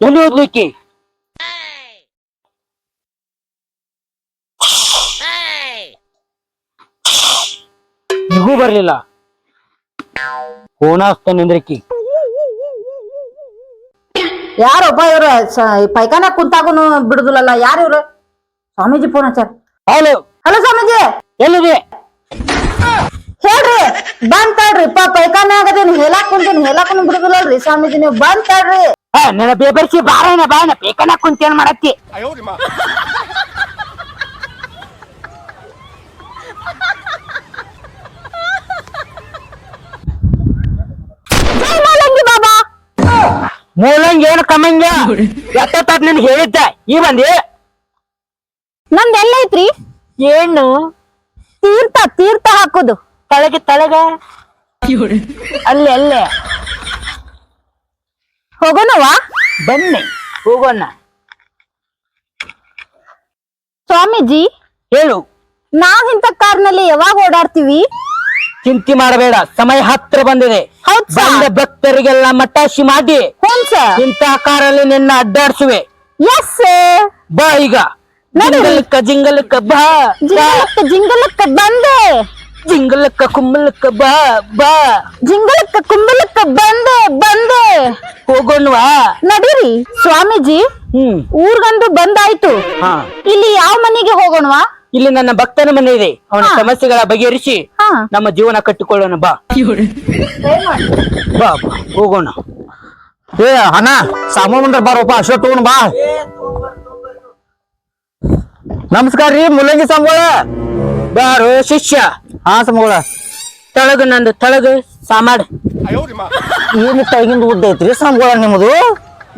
ಎಲ್ಲಿ ಹೋದ್ಲಿಕ್ಕಿ ಈಗೂ ಬರ್ಲಿಲ್ಲ ಅಂದ್ರಿಕ್ಕಿ ಯಾರೊಬ್ಬ ಇವ್ರು ಪೈಖಾನ ಕುಂತಾಗುನು ಬಿಡುದಿಲ್ಲಲ್ಲ ಯಾರು ಇವ್ರು? ಸ್ವಾಮೀಜಿ ಫೋನ್ ಹಚ್ಚಾರ ಹಲೋ. ಹಲೋ ಸ್ವಾಮೀಜಿ. ಎಲ್ಲಿದೆ? ಹೇಳ್ರಿ ಬಂದ್ ತಡ್ರಿ ಪ ಪೈಖಾನ ಆಗದೇನು ಹೇಳಾಕ್ ಕುಂತೀನಿ ಹೇಳಾಕನು ಬಿಡುದಿಲ್ಲಲ್ರಿ ಸ್ವಾಮೀಜಿ ನೀವು ಬಂದ್ ತಡ್ರಿ. ನನ್ನ ಬೇಬರ್ಸಿ ಬಾರನ ಬಾನ ಬೇಕನ ಕುಂತೇನ್ ಮಾಡತ್ತಿ? ಮೂಲಂಗಿ ಬಾಬಾ. ಮೂಲಂಗಿ ಏನು ಕಮ್ಮಂಗ? ಎತ್ತ ನಿನ್ ಹೇಳಿದ್ದೆ. ಈ ಬಂದಿ? ನಂದೆಲ್ಲ ಎಲ್ಲ ಐತ್ರಿ? ಏನು? ತೀರ್ಥ ತೀರ್ಥ ಹಾಕೋದು. ತಳಗೆ ತಳಗ? ಅಲ್ಲಿ ಅಲ್ಲೇ. ಹೋಗೋಣವಾ ಬನ್ನಿ. ಹೋಗೋಣ. ಸ್ವಾಮೀಜಿ. ಹೇಳು. ನಾವ್ ಕಾರನಲ್ಲಿ ಕಾರ್ನಲ್ಲಿ ಯಾವಾಗ ಓಡಾಡ್ತೀವಿ? ಚಿಂತೆ ಮಾಡಬೇಡ ಸಮಯ ಹತ್ರ ಬಂದಿದೆ. ಹೌದ್ ಸರ್. ಬಂದ ಭಕ್ತರಿಗೆಲ್ಲ ಮಟ್ಟಾಶಿ ಮಾಡಿ. ಹ್ಞೂ ಸರ್. ಇಂತಹ ಕಾರಲ್ಲಿ ನಿನ್ನ ಅಡ್ಡಾಡ್ಸುವೆ. ಎಸ್ ಬಾ ಈಗ. ನಡಿ. ಜಿಂಗಲಕ್ಕ ಜಿಂಗಲಕ್ಕ ಬಾ ಬಾ. ಜಿಂಗಲಕ್ಕ ಜಿಂಗಲಕ್ಕ ಬಂದೆ. ಜಿಂಗಲಕ್ಕ ಕುಂಬಲಕ್ಕ ಬಾ ಬಾ. ಜಿಂಗಲಕ್ಕ ಕುಂಬಲಕ್ಕ ಬಂದೆ ಹೋಗೋಣವಾ? ನಡೀರಿ. ಸ್ವಾಮೀಜಿ ಹ್ಮ್. ಊರ್ಗಂದು ಬಂದಾಯ್ತು. ಹಾ. ಇಲ್ಲಿ ಯಾವ ಮನೆಗೆ ಹೋಗೋಣವಾ? ಇಲ್ಲಿ ನನ್ನ ಭಕ್ತನ ಮನೆ ಇದೆ. ಅವನ ಸಮಸ್ಯೆಗಳ ಬಗೆಹರಿಸಿ ಹಾ. ನಮ್ಮ ಜೀವನ ಕಟ್ಟಿಕೊಳ್ಳೋಣ ಬಾ. ಬಾ ಬಾ ಹೋಗೋಣ. ಏ ಅಣ್ಣ ಸಾಮಾನ್ ಬಾರಪ್ಪ ಅಶೋಕ್ ತಗೊಂಡ್ ಬಾ. ನಮಸ್ಕಾರ ರೀ ಮುಲ್ಲಂಗಿ ಸಂಬಳ ಬಾರೋ ಶಿಷ್ಯ. ಹಾ ಸಂಬಳ ತಳಗ ನಂದು ತಳಗ ಸಾಮಾಡ್ ಏನು ತಳಗಿಂದ ಉದ್ದ ಐತ್ರಿ ಸಂಬಳ ನಿಮ್ಮದು?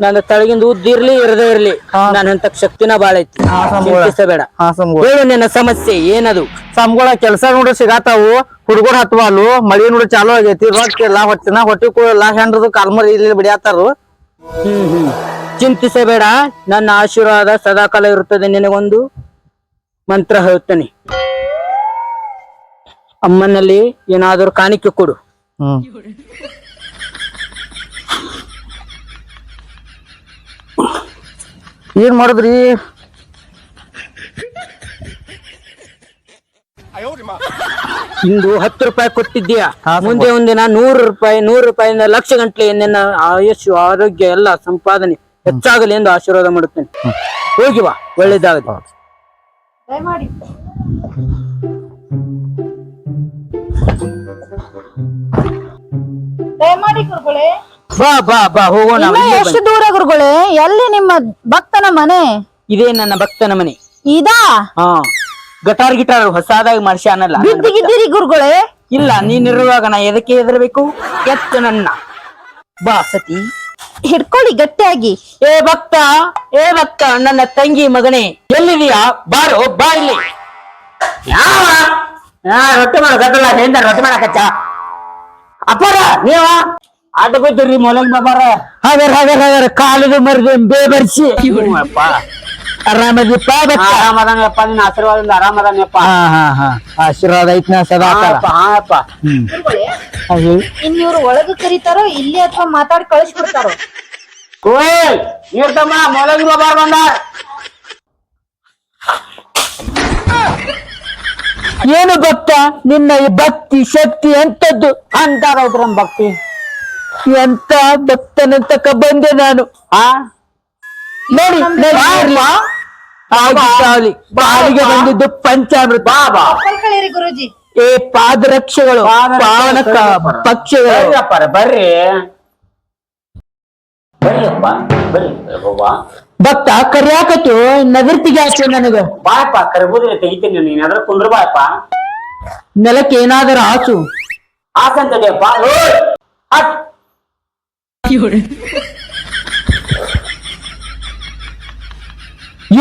ನನ್ನ ತಳಗಿಂದ ಉದ್ದ ಇರ್ಲಿ ಇರದೇ ಇರ್ಲಿ. ನಾನು ನನ್ನಂತ ಶಕ್ತಿನ ಬಾಳ ಐತಿ. ಬೇಡ ಸಂಬಳ. ಚಿಂತಿಸಬೇಡ. ಹಾ ಸಂಬಳ. ಹೇಳು ನಿನ್ನ ಸಮಸ್ಯೆ ಏನದು? ಸಂಬಳ ಕೆಲಸ ನೋಡ್ರಿ ಸಿಗಾತಾವು. ಹುಡುಗರು ಹತ್ವಾಲು ಮಳಿ ನೋಡ್ರಿ ಚಾಲು ಆಗೈತಿ. ರೊಟ್ಟಿ ಇಲ್ಲ ಹೊಟ್ಟಿನ. ಹೊಟ್ಟಿ ಕೂಡ ಹೆಂಡ್ರದು ಕಾಲ್ಮರಿ ಇಲ್ಲಿ ಬಿಡಿಯಾತಾರು. ಹ್ಮ್ ಹ್ಮ್. ಚಿಂತಿಸಬೇಡ. ನನ್ನ ಆಶೀರ್ವಾದ ಸದಾಕಾಲ ಇರುತ್ತದೆ ನಿನಗೊಂದು ಮಂತ್ರ ಹೇಳ್ತೇನೆ. ಅಮ್ಮನಲ್ಲಿ ಏನಾದರೂ ಕಾಣಿಕೆ ಕೊಡು. ಹ್ಮ್ ಏನ್ ಮಾಡಿದ್ರಿ? ಇಂದು ಹತ್ತು ರೂಪಾಯಿ ಕೊಟ್ಟಿದ್ದೀಯಾ? ಮುಂದೆ ಒಂದಿನ ನೂರು ರೂಪಾಯಿ ನೂರು ರೂಪಾಯಿಂದ ಲಕ್ಷ ಗಂಟ್ಲೆ ನಿನ್ನ ಆಯುಷ್ಯ ಆರೋಗ್ಯ ಎಲ್ಲ ಸಂಪಾದನೆ ಹೆಚ್ಚಾಗಲಿ ಎಂದು ಆಶೀರ್ವಾದ ಮಾಡುತ್ತೇನೆ. ಹೋಗಿ ಬಾ ಒಳ್ಳೇದಾಗಲಿ. ಬಾ ಬಾ ಬಾ ಹೋಗೋಣ ಇನ್ನ ಇಲ್ಲೇ ಎಷ್ಟು ಬನ್ನಿ. ದೂರ ಗುರುಗಳೇ? ಎಲ್ಲಿ ನಿಮ್ಮ ಭಕ್ತನ ಮನೆ? ಇದೇ ನನ್ನ ಭಕ್ತನ ಮನೆ. ಇದಾ? ಹಾ. ಗಟಾರ್ ಗಿಟಾರ್ ಹೊಸದಾಗಿ ಮಾಡ್ಸ್ಯಾನಲ್ಲ ಬಿದ್ದಿಗಿದ್ದೀರಿ ಗುರುಗಳೇ? ಇಲ್ಲ ನೀನಿರುವಾಗ ನಾ ಎದಕ್ಕೆ ಹೆದರ್ಬೇಕು? ಎತ್ತು ನನ್ನ. ಬಾ ಸತಿ. ಹಿಡ್ಕೊಳ್ಳಿ ಗಟ್ಟಿಯಾಗಿ. ಏ ಭಕ್ತ ಏ ಭಕ್ತ ನನ್ನ ತಂಗಿ ಮಗನೇ ಎಲ್ಲಿದೀಯಾ ಬಾರೋ ಬಾ ಇಲ್ಲಿ. ಯಾವ ರೊಟ್ಟಿ ಮಾಡ ಗದ್ದಲ ರೊಟ್ಟಿ ಮಾಡಕಚ್ಚ. ಅಪ್ಪರ ನೀವ? ಆಟ ಬಿದ್ದಿರಿ ಮೊಲಂಗ್ ಬಾಬಾರ ಹಾಗಾರ ಹಾಗಾರ ಹಾಗಾರ ಕಾಲದ ಬರ್ಸಿ. ಬೇಬರ್ಸಿ ಅಪ್ಪ. ಆರಾಮದಿಪ್ಪ ಆರಾಮದಂಗಪ್ಪ ನಿನ್ನ ಆಶೀರ್ವಾದದಿಂದ ಆರಾಮದಂಗಪ್ಪ ಹಾ ಹಾ ಹಾ. ಆಶೀರ್ವಾದ ಐತ್ನ ಸದಾ ಕಾಲ. ಹಾಪ್ಪ ಹಾಪ್ಪ ಹಾ, ಹೇಳಿ. ಇನ್ ಇವ್ರು ಒಳಗ ಕರೀತಾರೋ ಇಲ್ಲಿ ಅಥವಾ ಮಾತಾಡಿ ಕಳಿಸ್ಬಿಡ್ತಾರೋ? ಓಯ್ ನೀರ್ತಮ್ಮ ಮೊಲಂಗ್ ಬಾಬಾರ್ ಬಂದಾರ ಏನು ಗೊತ್ತಾ? ನಿನ್ನ ಈ ಭಕ್ತಿ ಶಕ್ತಿ ಎಂತದ್ದು ಅಂತಾರ ಇದ್ರ ಭಕ್ತಿ. ಎಂತ ಭಕ್ತನಂತಕ ಬಂದೆ ನಾನು. ಆ? ನೋಡಿ. ಬಾಳಿಗೆ ಬಂದಿದ್ದು ಪಂಚಾಮೃತ ಬಾಬಾ. ಗುರುಜಿ. ಏ ಪಾದರಕ್ಷಗಳು ಪಾವನಕ ಪಕ್ಷಿಗಳು. ಬರ್ರಿ. ಅಪ್ಪ ಬರ್ರಿ. ಬಾಬಾ ಭಕ್ತ ಕರಿಯಾಕತ್ತು ನಗರ್ತಿಗೆ ಆಚೆ ನನಗ. ಬಾಯಪ್ಪ ಕರ್ಬೋದ್ರೆ ತೆಗಿತೀನಿ ನೀನ್ ಅದ್ರ ಕುಂದ್ರ ಬಾಯಪ್ಪ. ನೆಲಕ್ಕೆ ಏನಾದರೂ ಆಸು ಅಟ್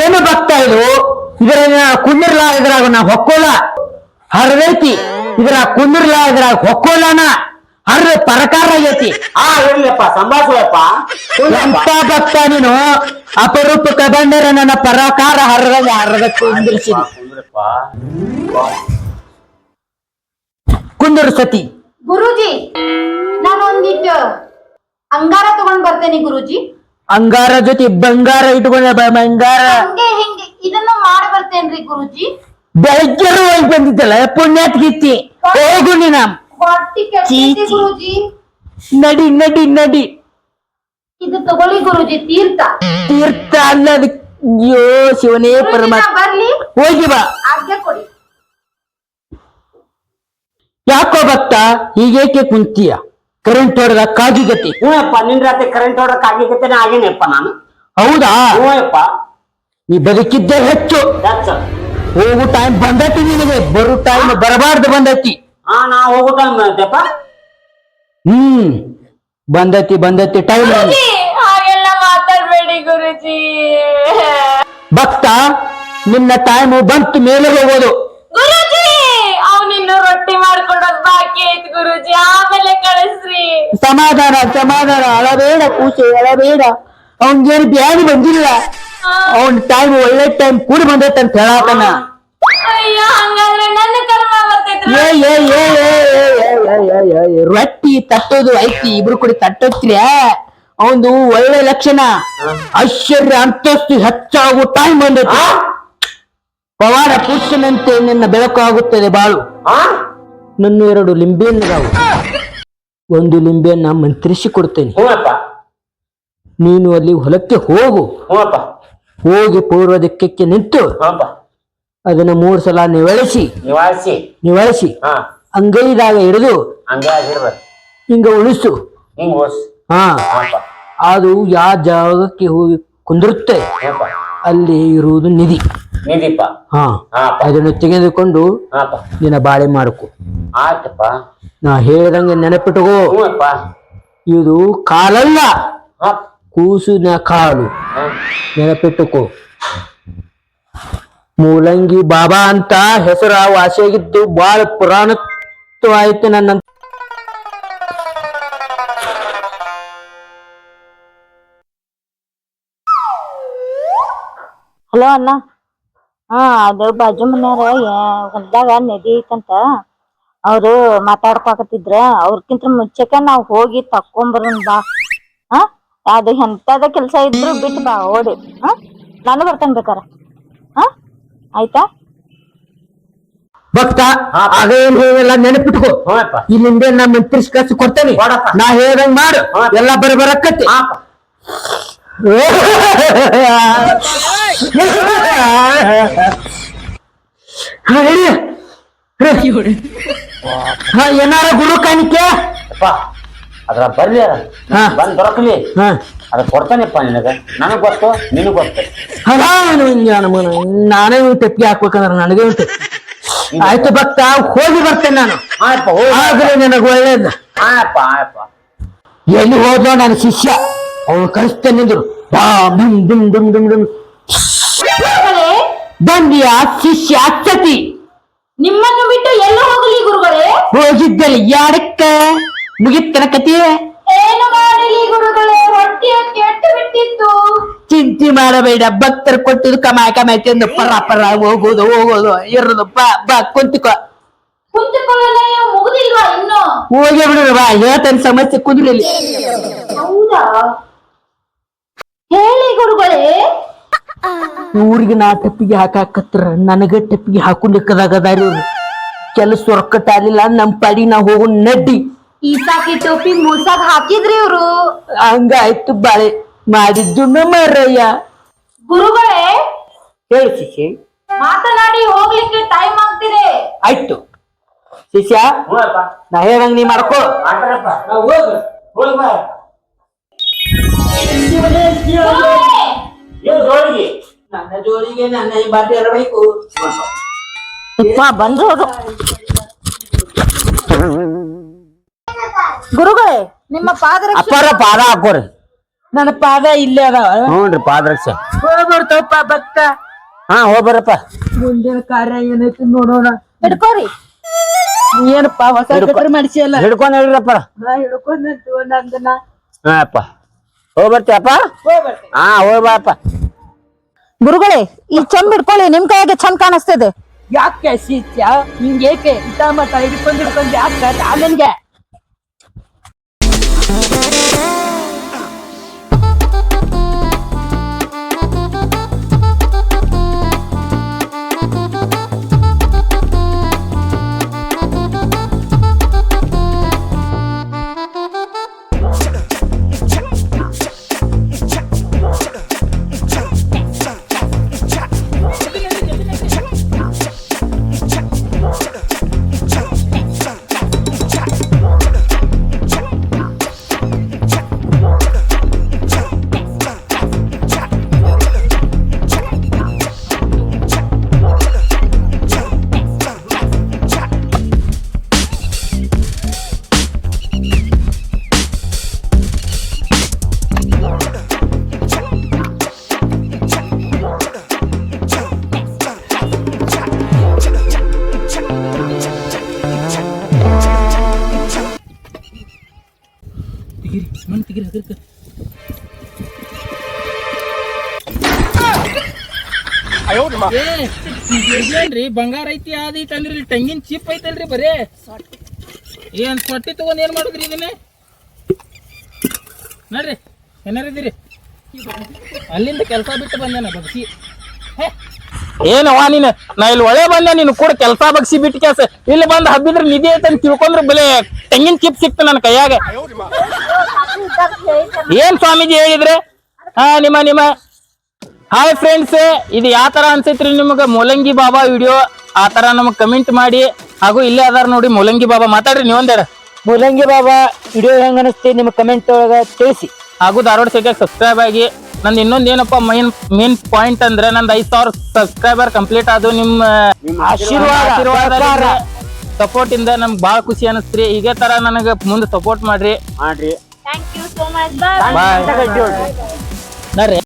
ಏನು ಭಕ್ತ ಇದು? ಇದರ ಕುಂದಿರ್ಲ ಇದ್ರಾಗ ನಾ ಹೊಕ್ಕೋಲ ಹರದೈತಿ. ಇದರ ಕುಂದಿರ್ಲ ಇದ್ರಾಗ ಹೊಕ್ಕೋಲನ ಹರ್ದ ಪರಕಾರ ಐತಿ. ಆ ಇರ್ಲಿಯಪ್ಪ ಸಂಭಾಷಣೆಯಪ್ಪ ಎಂತ ಭಕ್ತ ನೀನು? ಅಪರೂಪ ಕಬಂಡರ ನನ್ನ ಪರಕಾರ ಹರದ ಹರದ ಕುಂದಿರ್ಸಿದಿ? ಕುಂದಿರ್ಸತಿ ಸತಿ. ಗುರುಜಿ ನಾನು ಒಂದಿಟ್ಟು ಅಂಗಾರ ತಗೊಂಡ್ ಬರ್ತೇನೆ ಗುರುಜಿ. ಅಂಗಾರ ಜೊತೆ ಬಂಗಾರ ಇಟ್ಕೊಂಡ ಬ- ಬಂಗಾರ. ಹಂಗೆ ಹಿಂಗೆ ಇದನ್ನ ಮಾಡಿ ಬರ್ತೇನ್ರಿ ಗುರುಜಿ. ಬೆಳಗ್ಗೆ ಹೋಗಿ ಬಂದಿದ್ದಲ್ಲ ಪುಣ್ಯಾತ್ಗಿತ್ತಿ. ಹೋಗು ನೀನ. ಹೊಟ್ಟಿ ಕೆಟ್ಟೈತಿ ಚೀಚಿ. ಗುರುಜಿ? ನಡಿ ನಡಿ ನಡಿ. ಇದು ತಗೊಳ್ಳಿ ಗುರುಜಿ ತೀರ್ಥ. ತೀರ್ಥ ಅಲ್ಲದ ಅಯ್ಯೋ ಶಿವನೇ ಗುರೂಜಿ, ನಾ ಪರಮಾತ್ಮ ಬರ್ಲಿ. ಹೋಗಿ ಬಾ. ಆಜ್ಞೆ ಕೊಡಿ. ಯಾಕೋ ಭಕ್ತ ಹೀಗೇಕೆ ಕುಂತೀಯ? ಕರೆಂಟ್ ಹೊಡೆದ ಕಾಜುಗತಿ ಹ್ಞೂ ಅಪ್ಪ ನಿನ್ ರಾತ್ರಿ ಕರೆಂಟ್ ಹೊಡಕ್ ಆಗಿಗತ್ತೇನೆ ಆಗೇನೆಯಪ್ಪ ನಾನು? ಹೌದಾ? ಹ್ಞೂಯಪ್ಪ ನೀ ಬದುಕಿದ್ದೇ ಹೆಚ್ಚು. ಹೋಗು ಟೈಮ್ ಬಂದೈತಿ ನಿನಗೆ ಬರು ಟೈಮ್ ಬರಬಾರ್ದು ಬಂದೈತಿ. ಹಾ ನಾ ಹೋಗೋ ಟೈಮ್ ಐತಪ್ಪ ಹ್ಮ್ ಬಂದತಿ ಬಂದತಿ ಟೈಮ್ ಹಾಗೆಲ್ಲ ಮಾತಾಡ್ಬೇಡಿ ಗುರುಜಿ. ಭಕ್ತ ನಿನ್ನ ಟೈಮ್ ಬಂತು ಮೇಲೆ ಹೋಗೋದು. ಗುರುಜಿ ಅವನಿನ್ನು ರೊಟ್ಟಿ ಮಾಡ್ಕೊಂಡೋದ್ ಬಾಕಿ ಐತ್ ಗುರುಜಿ ಆಮೇಲೆ ಕಳಿಸ್ರಿ. ಸಮಾಧಾನ ಸಮಾಧಾನ ಅಳಬೇಡ ಕೂಸೆ ಅಳಬೇಡ. ಅವನ್ಗೇನು ಬ್ಯಾನಿ ಬಂದಿಲ್ಲ. ಅವನ್ ಟೈಮ್ ಒಳ್ಳೆ ಟೈಮ್ ಕೂಡಿ ಬಂದೈತೆ ಅಂತ ಹೇಳಾತನ ಅಯ್ಯೋ ಹಂಗಾದ್ರೆ ನನ್ನ ಕರ್ಮ ರೊಟ್ಟಿ ತಟ್ಟೋದು ಐತಿ ಇಬ್ರು ಕೂಡ ತಟ್ಟೋತ್ರಿಯ ಅವಂದು ಒಳ್ಳೆ ಲಕ್ಷಣ. ಐಶ್ವರ್ಯ ಅಂತಸ್ತು ಹೆಚ್ಚಾಗುವ ಟೈಮ್ ಬಂದೈತಿ. ಪವಾಡ ಪುರುಷನಂತೆ ನಿನ್ನ ಬೆಳಕು ಆಗುತ್ತದೆ ಬಾಳು. ನನ್ನ ಎರಡು ಲಿಂಬೆಯನ್ನದಾವು ಒಂದು ಲಿಂಬೆಯನ್ನ ಮಂತ್ರಿಸಿ ಕೊಡ್ತೇನೆ. ನೀನು ಅಲ್ಲಿ ಹೊಲಕ್ಕೆ ಹೋಗು. ಹೋಗಿ ಪೂರ್ವ ದಿಕ್ಕಕ್ಕೆ ನಿಂತು ಅದನ್ನ ಮೂರ್ ಸಲ ನಿವಳಿಸಿ. ನಿವಾರಿಸಿ ನಿವಳಿಸಿ ಹಾ. ಅಂಗೈದಾಗ ಹಿಡಿದು ಹಂಗೆ ಆಗಿರ್ಬೇಕು ಹಿಂಗ ಉಳಿಸು. ಹಿಂಗ್ ಓಸ್ ಹಾ. ಅದು ಯಾವ ಜಾಗಕ್ಕೆ ಹೋಗಿ ಕುಂದಿರುತ್ತೆ ಅಲ್ಲಿ ಇರುವುದು ನಿಧಿ. ನಿಧಿಪ್ಪ. ಹಾ. ಹಾಪ ಅದನ್ನು ತೆಗೆದುಕೊಂಡು ಹಾಪ ನಿನ್ನ ಬಾಳೆ ಮಾಡಕು ಆಯ್ತಪ್ಪ. ನಾ ಹೇಳ್ದಂಗೆ ನೆನಪಿಟ್ಟುಕೋ ಹ್ಞೂ ಅಪ್ಪ ಇದು ಕಾಲಲ್ಲ. ಕೂಸಿನ ಕಾಲು. ನೆನಪಿಟ್ಟುಕೋ ಮೂಲಂಗಿ ಬಾಬಾ ಅಂತ ಹೆಸರ ವಾಸಿಯಾಗಿದ್ದು ಬಹಳ ಪುರಾಣತ್ವಾಯ್ತು ನನ್ನ ಹಲೋ ಅಣ್ಣ. ಹಾ, ಅದು ಬಾಜು ಮನೆಯವ್ರ ಹೊಲ್ದಾಗ ನದಿ ಐತಂತ. ಅವ್ರು ಮಾತಾಡ್ಕೊಕತ್ತಿದ್ರ. ಅವ್ರಕ್ಕಿಂತ ಮುಂಚೆಕ ನಾವ್ ಹೋಗಿ ತಕ್ಕೊಂಬರೋಣ ಬಾ. ಹಾ? ಅದು ಎಂತದ ಕೆಲ್ಸ ಇದ್ರು ಬಿಟ್ಟು ಬಾ, ಓಡಿ. ಹಾ? ನಾನು ಬರ್ತೇನೆ ಬೇಕಾರ. ಆಯ್ತಾ? ಭಕ್ತ ಅದೇಲ್ಲ ನೆನಪಿಟ್ಕೋ. ಇಲ್ಲಿಂದ ನಾ ಮಂತ್ರಿ ಕಳ್ಸಿ ಕೊಡ್ತೇನೆ. ನಾ ಹೇಳ್ದಂಗ್ ಮಾಡು. ಎಲ್ಲ ಬರ ಬರಕತ್ತಿ ಏನಾರ ಗುರು ಕಾಣಿಕೆ? ಅದ್ರ ಬರ್ಲಿ ಬಂದ್ ದೊರಕಲಿ. ಅದ ಕೊಡ್ತಾನೆಪ್ಪ ನಿನಗ. ನನಗ್ ಗೊತ್ತು ನಿನಗ್ ಗೊತ್ತು. ನಾನೇ ಇವ್ನ್ ಹಾಕ್ಬೇಕಂದ್ರೆ ಹಾಕ್ಬೇಕಂದ್ರ ನನಗೆ ಉಂಟು. ಆಯ್ತು ಭಕ್ತ ಹೋಗಿ ಬರ್ತೇನೆ ನಾನು. ಆಯಪ್ಪ ಹೋಗಿ ಆದ್ರೆ ನನಗೆ ಒಳ್ಳೇದು ಆಯಪ್ಪ ಆಯಪ್ಪ ಎಲ್ಲಿ ಹೋದ್ನೋ ನನ್ನ ಶಿಷ್ಯ ಅವನು ಕಳಿಸ್ತೇನೆ ನಿಂದ್ರು. ಬಾ ಡುಮ್ ಡುಮ್ ಡುಮ್ ಡುಮ್ ಡುಮ್ ಬಂದಿಯ ಶಿಷ್ಯ ಅಚ್ಚತಿ. ನಿಮ್ಮನ್ನು ಬಿಟ್ಟು ಎಲ್ಲ ಹೋಗಲಿ ಗುರುಗಳೇ? ಹೋಗಿದ್ದಲ್ಲಿ ಯಾರಕ್ಕ ಮುಗಿತನ ಕತಿ ಚಿಂತೆ ಮಾಡಬೇಡ. ಭಕ್ತರು ಕೊಟ್ಟಿದ್ದು ಕಮಾಯ ಕಮಾಯ ತಿಂದು ಪರ ಪರ ಹೋಗೋದು ಹೋಗೋದು. ಇರೋದು ಬಾ ಬಾ ಕುಂತಿಕೋ. ಕುಂತುಕೊಳ್ಳಲು ಮುಗುದಿಲ್ವಾ ಇನ್ನು? ಹೋಗಿ ಬಿಡು ಬಾ. ಹೇಳ್ತೇನೆ ಸಮಸ್ಯೆ ಕುದುರಲಿ. ಹೌದಾ? ಹೇಳಿ ಗುರುಗಳೇ. ಊರಿಗೆ ನಾ ಟಪ್ಪಿಗೆ ಹಾಕಾಕತ್ರ ನನಗ ಟಪ್ಪಿಗೆ ಹಾಕೊಂಡಿಕ್ಕದಾಗದಾರಿ ಇವ್ರು ಕೆಲಸ ರೊಕ್ಕಟ ಆಗ್ಲಿಲ್ಲ ನಮ್ ಪಾಡಿ ನಾ ಹೋಗೋ ನಡ್ಡಿ. ಈಸಾಕಿ ಟೋಪಿ ಮೂಸಾಗ ಹಾಕಿದ್ರಿ ಇವ್ರು? ಹಂಗಾಯ್ತು ಬಾಳೆ. ಮಾಡಿದ್ದು ಮರಯ್ಯ ಗುರುಗಳೇ ಹೇಳು ಶಿಷ್ಯ. ಮಾತನಾಡಿ ಹೋಗ್ಲಿಕ್ಕೆ ಟೈಮ್ ಆಗ್ತಿದೆ. ಆಯ್ತು. ಶಿಷ್ಯ ನಾ ಹೇಳಂಗ್ ನೀ ಮಾಡ್ಕೋ. ನನ್ನ ಜೋರಿಗೆ ನನ್ನ ಈ ಬಾಟಿ ಇರಬೇಕು ಬಂದ್ರು ಗುರುಗಳೇ ನಿಮ್ಮ ಪಾದರ ಅಪ್ಪರ ಪಾದ ಹಾಕೋರಿ. ನನ್ನ ಪಾದ ಇಲ್ಲೇ ಅದಾವ. ಹ್ಞೂನ್ರಿ ಪಾದರಕ್ಷೆ ಹೋಗ್ಬರ್ತಪ್ಪ ಭಕ್ತ. ಹಾ ಹೋಗ್ಬರಪ್ಪ. ಮುಂದಿನ ಕಾರ್ಯ ಏನೈತಿ ನೋಡೋಣ. ಹಿಡ್ಕೋರಿ. ಏನಪ್ಪ ಹೊಸ ಮಾಡಿಸಿ ಅಲ್ಲ ಹಿಡ್ಕೊಂಡ್ ಹೇಳ್ರಪ್ಪ. ನಾ ಹಿಡ್ಕೊಂಡಂತು ನಂದನ? ಹಾ ಅಪ್ಪ. ಹೋಗ್ಬರ್ತೀಯಪ್ಪ? ಹೋಗ್ಬರ್ತೀನಿ. ಹಾ ಹೋಗ್ಬಾಪ್ಪ ಗುರುಗಳೇ ಈ ಚಂದ್ ಹಿಡ್ಕೊಳ್ಳಿ ನಿಮ್ ಕೈಯಾಗೆ ಚಂದ್ ಕಾಣಿಸ್ತಿದೆ. ಯಾಕೆ ಸೀತ್ಯ ಹಿಂಗೇಕೆ ಇಟ ಮಟ ಹಿಡ್ಕೊಂಡ್ ಹಿಡ್ಕೊಂಡ್ ಯಾಕೆ? ನನಗೆ ಹಗರ್ಕ ಏನ್ರಿ ಬಂಗಾರ ಐತಿ ಅದೈತಿ ಅಂದ್ರಿ ಇಲ್ಲಿ ತೆಂಗಿನ ಚಿಪ್ ಐತಲ್ರಿ ಬರೇ. ಏನ್ ಸೊಟ್ಟಿ ತಗೊಂಡ್ ಏನ್ ಮಾಡುದ್ರಿ ಇದನ್ನ? ನೋಡ್ರಿ ಏನಾರಿದ್ದೀರಿ ಅಲ್ಲಿಂದ ಕೆಲಸ ಬಿಟ್ಟು ಬಂದೇನ ಬಗ್ಸಿ. ಏನವ್ವ ನೀನು? ನಾ ಇಲ್ಲಿ ಒಳ್ಳೆ ಬಂದೆ ನೀನು ಕೂಡ ಕೆಲಸ ಬಗ್ಸಿ ಬಿಟ್ಟು ಕೆಲಸ. ಇಲ್ಲಿ ಬಂದು ಹಬ್ಬಿದ್ರೆ ನಿಧಿ ಐತೆ ಅಂತ ತಿಳ್ಕೊಂಡ್ರೆ ಬಲೆ ತೆಂಗಿನ ಚಿಪ್ ಸಿಕ್ತ ನನ್ನ ಕೈಯಾಗ. ಏನ್ ಸ್ವಾಮೀಜಿ ಹೇಳಿದ್ರೆ? ಹಾ ನಿಮ್ಮ ನಿಮ್ಮ. ಹಾಯ್ ಫ್ರೆಂಡ್ಸ್ ಇದು ಯಾವ ತರ ಅನ್ಸೈತ್ರಿ ನಿಮ್ಗೆ? ಮೂಲಂಗಿ ಬಾಬಾ ವಿಡಿಯೋ ಆ ತರ ನಮಗ್ ಕಮೆಂಟ್ ಮಾಡಿ. ಹಾಗೂ ಇಲ್ಲೇ ಅದಾರ ನೋಡಿ ಮೂಲಂಗಿ ಬಾಬಾ. ಮಾತಾಡ್ರಿ ನೀವೊಂದೆರಡು ಮೂಲಂಗಿ ಬಾಬಾ ವಿಡಿಯೋ ಹೆಂಗ ಅನಿಸ್ತಿ ನಿಮ್ ಕಮೆಂಟ್ ಒಳಗ ತಿಳಿಸಿ. ಹಾಗೂ ಧಾರವಾಡ ಸಿಟಿಯಾಗ ಸಬ್ಸ್ಕ್ರೈಬ್ ಆಗಿ. ನಂದು ಇನ್ನೊಂದು ಏನಪ್ಪ ಮೈನ್ ಮೇನ್ ಪಾಯಿಂಟ್ ಅಂದ್ರೆ ನಂದು ಐದ್ ಸಾವಿರ ಸಬ್ಸ್ಕ್ರೈಬರ್ ಕಂಪ್ಲೀಟ್ ಅದು ನಿಮ್ಮ ಆಶೀರ್ವಾದ, ಆಶೀರ್ವಾದ ಸಪೋರ್ಟ್ ಇಂದ ನಮ್ಗೆ ಭಾಳ ಖುಷಿ ಅನಿಸ್ತ್ರಿ. ಇದೇ ತರ ನನಗೆ ಮುಂದೆ ಸಪೋರ್ಟ್ ಮಾಡ್ರಿ. ಮಾಡ್ರಿ. thank you so much bye bye ನೋಡ್ರಿ